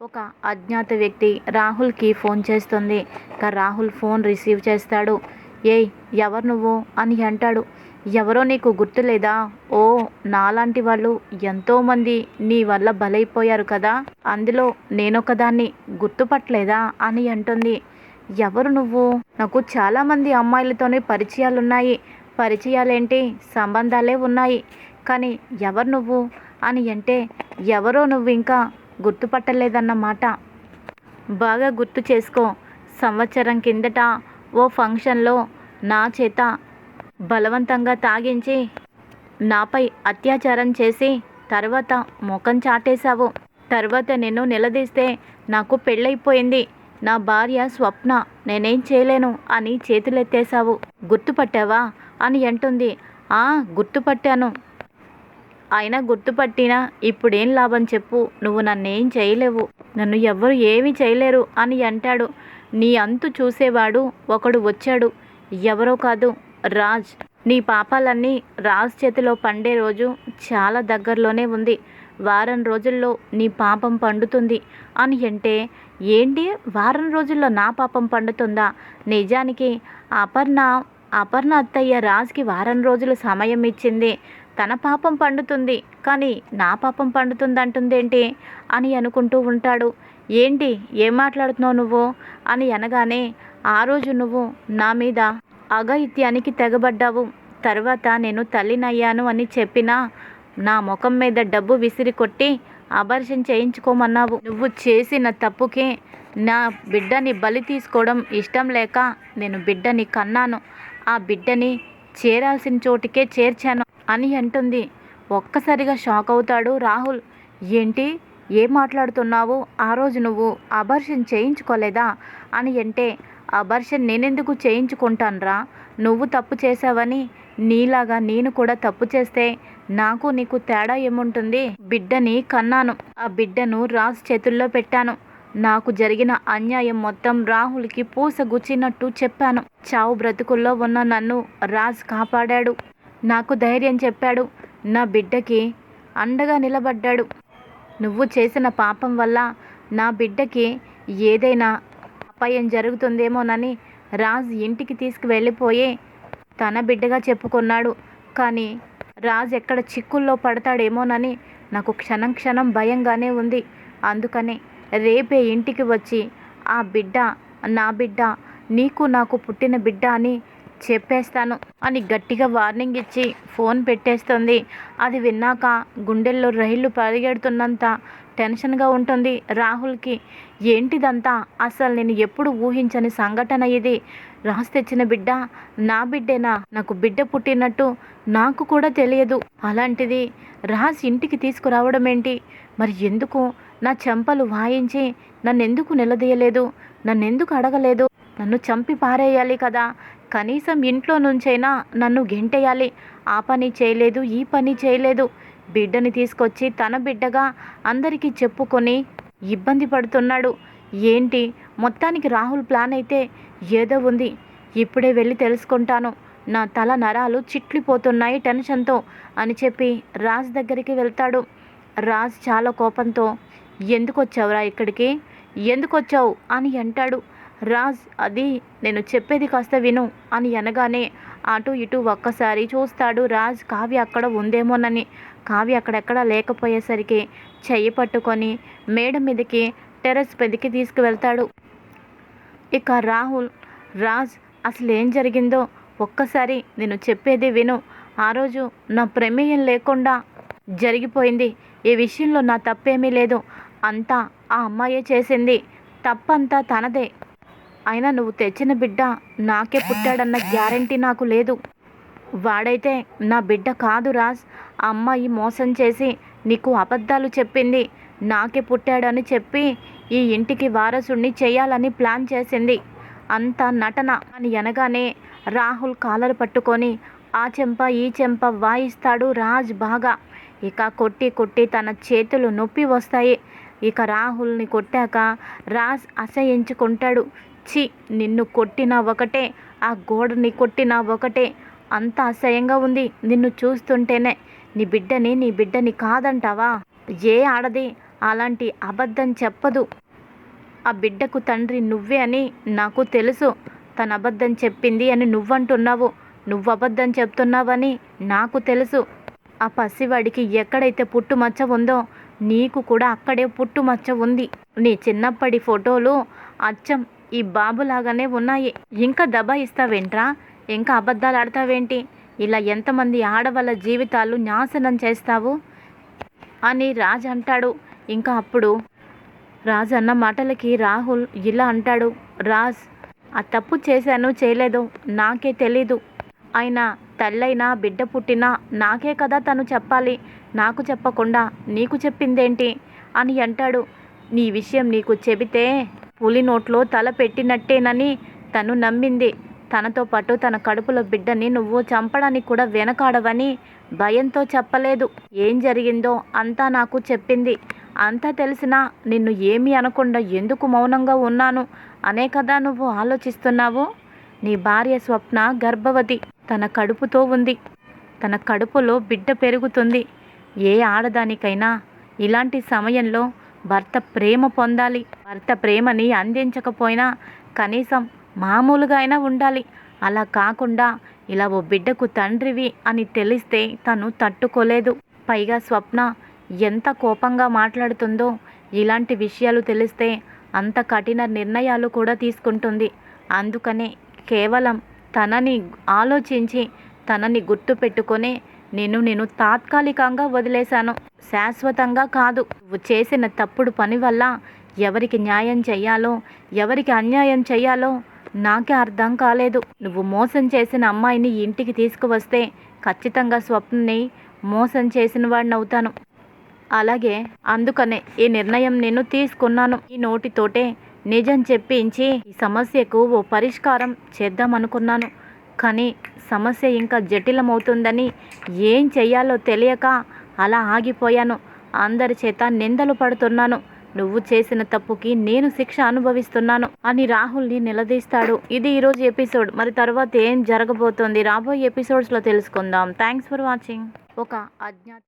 ఒక అజ్ఞాత వ్యక్తి రాహుల్కి ఫోన్ చేస్తుంది. ఇక రాహుల్ ఫోన్ రిసీవ్ చేస్తాడు. ఏయ్ ఎవరు నువ్వు? అని అంటాడు. ఎవరో నీకు గుర్తులేదా? ఓ నాలాంటి వాళ్ళు ఎంతోమంది నీ వల్ల బలైపోయారు కదా. అందులో నేనొకదాన్ని గుర్తుపట్టలేదా? అని అంటుంది. ఎవరు నువ్వు? నాకు చాలామంది అమ్మాయిలతోనే పరిచయాలున్నాయి. పరిచయాలేంటి? సంబంధాలే ఉన్నాయి. కానీ ఎవరు నువ్వు? అని అంటే ఎవరో నువ్వు ఇంకా గుర్తుపట్టలేదన్నమాట బాగా గుర్తు చేసుకో. సంవత్సరం కిందట ఓ ఫంక్షన్లో నా చేత బలవంతంగా తాగించి నాపై అత్యాచారం చేసి తర్వాత ముఖం చాటేశావు. తర్వాత నేను నిలదీస్తే నాకు పెళ్ళైపోయింది నా భార్య స్వప్న నేనేం చేయలేను అని చేతులెత్తేశావు. గుర్తుపట్టావా? అని అంటుంది. ఆ గుర్తుపట్టాను. అయినా గుర్తుపట్టినా ఇప్పుడేం లాభం చెప్పు నువ్వు నన్నేం చేయలేవు నన్ను ఎవ్వరు ఏమీ చేయలేరు అని అంటాడు. నీ అంతు చూసేవాడు ఒకడు వచ్చాడు. ఎవరో కాదు రాజ్. నీ పాపాలన్నీ రాజ్ చేతిలో పండే రోజు చాలా దగ్గరలోనే ఉంది. వారం రోజుల్లో నీ పాపం పండుతుంది అని అంటే ఏంటి? వారం రోజుల్లో నా పాపం పండుతుందా? నిజానికి అపర్ణ అపర్ణ అత్తయ్య రాజ్కి వారం రోజులు సమయం ఇచ్చింది. తన పాపం పండుతుంది కానీ నా పాపం పండుతుంది అంటుందేంటి అని అనుకుంటూ ఉంటాడు. ఏంటి? ఏం మాట్లాడుతున్నావు నువ్వు? అని అనగానే ఆ రోజు నువ్వు నా మీద అగైత్యానికి తెగబడ్డావు. తర్వాత నేను తల్లినయ్యాను అని చెప్పినా నా ముఖం మీద డబ్బు విసిరి కొట్టి అబర్షన్ చేయించుకోమన్నావు. నువ్వు చేసిన తప్పుకి నా బిడ్డని బలి తీసుకోవడం ఇష్టం లేక నేను బిడ్డని కన్నాను. ఆ బిడ్డని చేరాల్సిన చోటికే చేర్చాను. అని అంటుంది. ఒక్కసారిగా షాక్ అవుతాడు రాహుల్. ఏంటి? ఏం మాట్లాడుతున్నావు? ఆ రోజు నువ్వు అబర్షన్ చేయించుకోలేదా? అని అంటే అబర్షన్ నేనెందుకు చేయించుకుంటానురా? నువ్వు తప్పు చేసావని నీలాగా నేను కూడా తప్పు చేస్తే నాకు నీకు తేడా ఏముంటుంది? బిడ్డని కన్నాను. ఆ బిడ్డను రాజ్ చేతుల్లో పెట్టాను. నాకు జరిగిన అన్యాయం మొత్తం రాహుల్కి పూస గుచ్చినట్టు చెప్పాను. చావు బ్రతుకుల్లో ఉన్న నన్ను రాజ్ కాపాడాడు. నాకు ధైర్యం చెప్పాడు. నా బిడ్డకి అండగా నిలబడ్డాడు. నువ్వు చేసిన పాపం వల్ల నా బిడ్డకి ఏదైనా అపాయం జరుగుతుందేమోనని రాజ్ ఇంటికి తీసుకువెళ్ళిపోయి తన బిడ్డగా చెప్పుకున్నాడు. కానీ రాజ్ ఎక్కడ చిక్కుల్లో పడతాడేమోనని నాకు క్షణం క్షణం భయంగానే ఉంది. అందుకని రేపే ఇంటికి వచ్చి ఆ బిడ్డ నా బిడ్డ నీకు నాకు పుట్టిన బిడ్డ అని చెప్పేస్తాను అని గట్టిగా వార్నింగ్ ఇచ్చి ఫోన్ పెట్టేస్తుంది. అది విన్నాక గుండెల్లో రైళ్ళు పరిగెడుతున్నంత టెన్షన్గా ఉంటుంది రాహుల్కి. ఏంటిదంతా? అసలు నేను ఎప్పుడు ఊహించని సంఘటన ఇది? రాసి తెచ్చిన బిడ్డ నా బిడ్డేనా? నాకు బిడ్డ పుట్టినట్టు నాకు కూడా తెలియదు. అలాంటిది రాజ్ ఇంటికి తీసుకురావడం ఏంటి? మరి ఎందుకు? నా చెంపలు వాయించి నన్నెందుకు నిలదీయలేదు? నన్నెందుకు అడగలేదు? నన్ను చంపి పారేయాలి కదా? కనీసం ఇంట్లో నుంచైనా నన్ను గెంటేయాలి. ఆ పని చేయలేదు ఈ పని చేయలేదు. బిడ్డని తీసుకొచ్చి తన బిడ్డగా అందరికీ చెప్పుకొని ఇబ్బంది పడుతున్నాడు. ఏంటి? మొత్తానికి రాహుల్ ప్లాన్ అయితే ఏదో ఉంది. ఇప్పుడే వెళ్ళి తెలుసుకుంటాను. నా తల నరాలు చిట్లిపోతున్నాయి టెన్షన్తో అని చెప్పి రాజ్ దగ్గరికి వెళ్తాడు. రాజ్ చాలా కోపంతో ఎందుకు వచ్చావురా ఇక్కడికి? ఎందుకు వచ్చావు అని అంటాడు. రాజ్ అది నేను చెప్పేది కాస్త విను అని అనగానే అటు ఇటు ఒక్కసారి చూస్తాడు రాజ్ కావ్య అక్కడ ఉందేమోనని. కావ్య అక్కడెక్కడ లేకపోయేసరికి చెయ్యి పట్టుకొని మేడ మీదకి టెర్రస్ పెదికి తీసుకువెళ్తాడు. ఇక రాహుల్ రాజ్ అసలు ఏం జరిగిందో ఒక్కసారి నేను చెప్పేది విను. ఆ రోజు నా ప్రమేయం లేకుండా జరిగిపోయింది. ఈ విషయంలో నా తప్పేమీ లేదు. అంతా ఆ అమ్మాయే చేసింది. తప్పంతా తనదే. అయినా నువ్వు తెచ్చిన బిడ్డ నాకే పుట్టాడన్న గ్యారంటీ నాకు లేదు. వాడైతే నా బిడ్డ కాదు రాజ్. ఆ అమ్మాయి మోసం చేసి నీకు అబద్ధాలు చెప్పింది. నాకే పుట్టాడని చెప్పి ఈ ఇంటికి వారసుడిని చేయాలని ప్లాన్ చేసింది. అంత నటన అని అనగానే రాహుల్ కాలర్ పట్టుకొని ఆ చెంప ఈ చెంప వాయిస్తాడు రాజ్ బాగా. ఇక కొట్టి కొట్టి తన చేతులు నొప్పి వస్తాయి. ఇక రాహుల్ని కొట్టాక రాజ్ అసహించుకుంటాడు చి నిన్ను కొట్టినా ఒకటే ఆ గోడని కొట్టినా ఒకటే. అంత అసహ్యంగా ఉంది నిన్ను చూస్తుంటేనే. నీ బిడ్డని నీ బిడ్డని కాదంటావా? ఏ ఆడది అలాంటి అబద్ధం చెప్పదు. ఆ బిడ్డకు తండ్రి నువ్వే అని నాకు తెలుసు. తన అబద్ధం చెప్పింది అని నువ్వంటున్నావు. నువ్వు అబద్ధం చెప్తున్నావని నాకు తెలుసు. ఆ పసివాడికి ఎక్కడైతే పుట్టుమచ్చ ఉందో నీకు కూడా అక్కడే పుట్టుమచ్చ ఉంది. నీ చిన్నప్పటి ఫోటోలు అచ్చం ఈ బాబులాగానే ఉన్నాయి. ఇంకా దబాయిస్తావేంట్రా ఇంకా అబద్ధాలు ఆడతావేంటి ఇలా ఎంతమంది ఆడవాళ్ళ జీవితాలు నాశనం చేస్తావు? అని రాజ్ అంటాడు. ఇంకా అప్పుడు రాజ్ అన్న మాటలకి రాహుల్ ఇలా అంటాడు. రాజ్ ఆ తప్పు చేశాను చేయలేదు. నాకే తెలీదు. అయినా తల్లైనా బిడ్డ పుట్టినా నాకే కదా తను చెప్పాలి. నాకు చెప్పకుండా నీకు చెప్పిందేంటి? అని అంటాడు. నీ విషయం నీకు చెబితే పులి నోట్లో తల పెట్టినట్టేనని తను నమ్మింది. తనతో పాటు తన కడుపులో బిడ్డని నువ్వు చంపడానికి కూడా వెనకాడవని భయంతో చెప్పలేదు. ఏం జరిగిందో అంతా నాకు చెప్పింది. అంతా తెలిసినా నిన్ను ఏమీ అనకుండా ఎందుకు మౌనంగా ఉన్నాను అనే కదా నువ్వు ఆలోచిస్తున్నావు? నీ భార్య స్వప్న గర్భవతి. తన కడుపుతో ఉంది. తన కడుపులో బిడ్డ పెరుగుతుంది. ఏ ఆడదానికైనా ఇలాంటి సమయంలో భర్త ప్రేమ పొందాలి. భర్త ప్రేమని అందించకపోయినా కనీసం మామూలుగా అయినా ఉండాలి. అలా కాకుండా ఇలా ఓ బిడ్డకు తండ్రివి అని తెలిస్తే తను తట్టుకోలేదు. పైగా స్వప్న ఎంత కోపంగా మాట్లాడుతుందో ఇలాంటి విషయాలు తెలిస్తే అంత కఠిన నిర్ణయాలు కూడా తీసుకుంటుంది. అందుకనే కేవలం తనని ఆలోచించి తనని గుర్తు నేను నేను తాత్కాలికంగా వదిలేశాను. శాశ్వతంగా కాదు. నువ్వు చేసిన తప్పుడు పని వల్ల ఎవరికి న్యాయం చెయ్యాలో ఎవరికి అన్యాయం చెయ్యాలో నాకే అర్థం కాలేదు. నువ్వు మోసం చేసిన అమ్మాయిని ఇంటికి తీసుకువస్తే ఖచ్చితంగా స్వప్నని మోసం చేసిన వాడిని అవుతాను అలాగే అందుకనే ఈ నిర్ణయం నేను తీసుకున్నాను. ఈ నోటితోటే నిజం చెప్పించి ఈ సమస్యకు ఓ పరిష్కారం చేద్దామనుకున్నాను. కానీ సమస్య ఇంకా జటిలమవుతుందని ఏం చెయ్యాలో తెలియక అలా ఆగిపోయాను. అందరి చేత నిందలు పడుతున్నాను. నువ్వు చేసిన తప్పుకి నేను శిక్ష అనుభవిస్తున్నాను అని రాహుల్ని నిలదీస్తాడు. ఇది ఈరోజు ఎపిసోడ్. మరి తర్వాత ఏం జరగబోతోంది? రాబోయే ఎపిసోడ్స్లో తెలుసుకుందాం. Thanks for watching. ఒక అజ్ఞాత